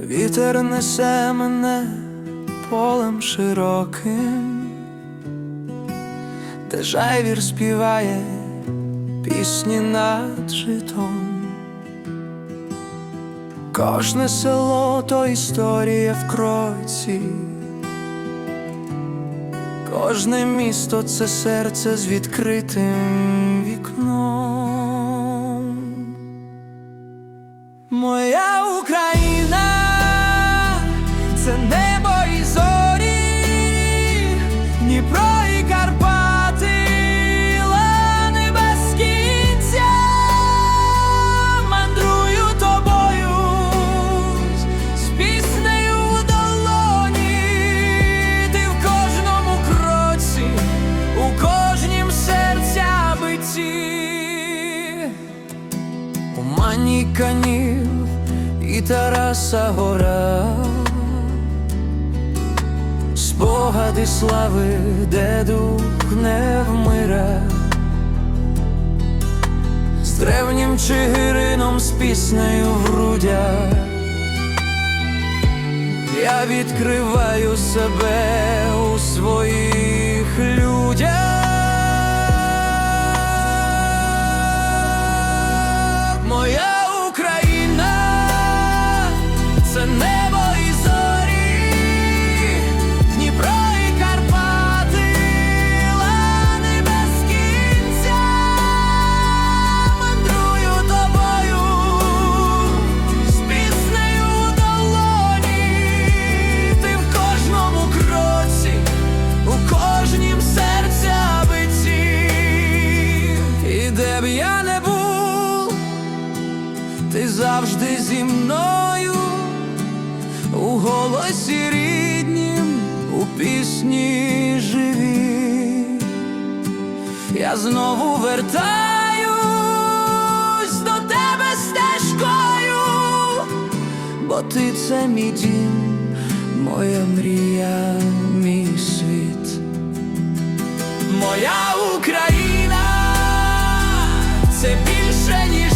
Вітер несе мене полем широким, де жайвір співає пісні над житом. Кожне село то історія в кроці, кожне місто це серце з відкритим вікном. У канів і Тараса гора, спогади слави, де дух не вмира, з древнім чигирином, з піснею в грудях. Я відкриваю себе у своїх б я не був, ти завжди зі мною, у голосі ріднім, у пісні живі. Я знову вертаюсь до тебе стежкою, бо ти це мій дім, моя мрія, це більше ніж.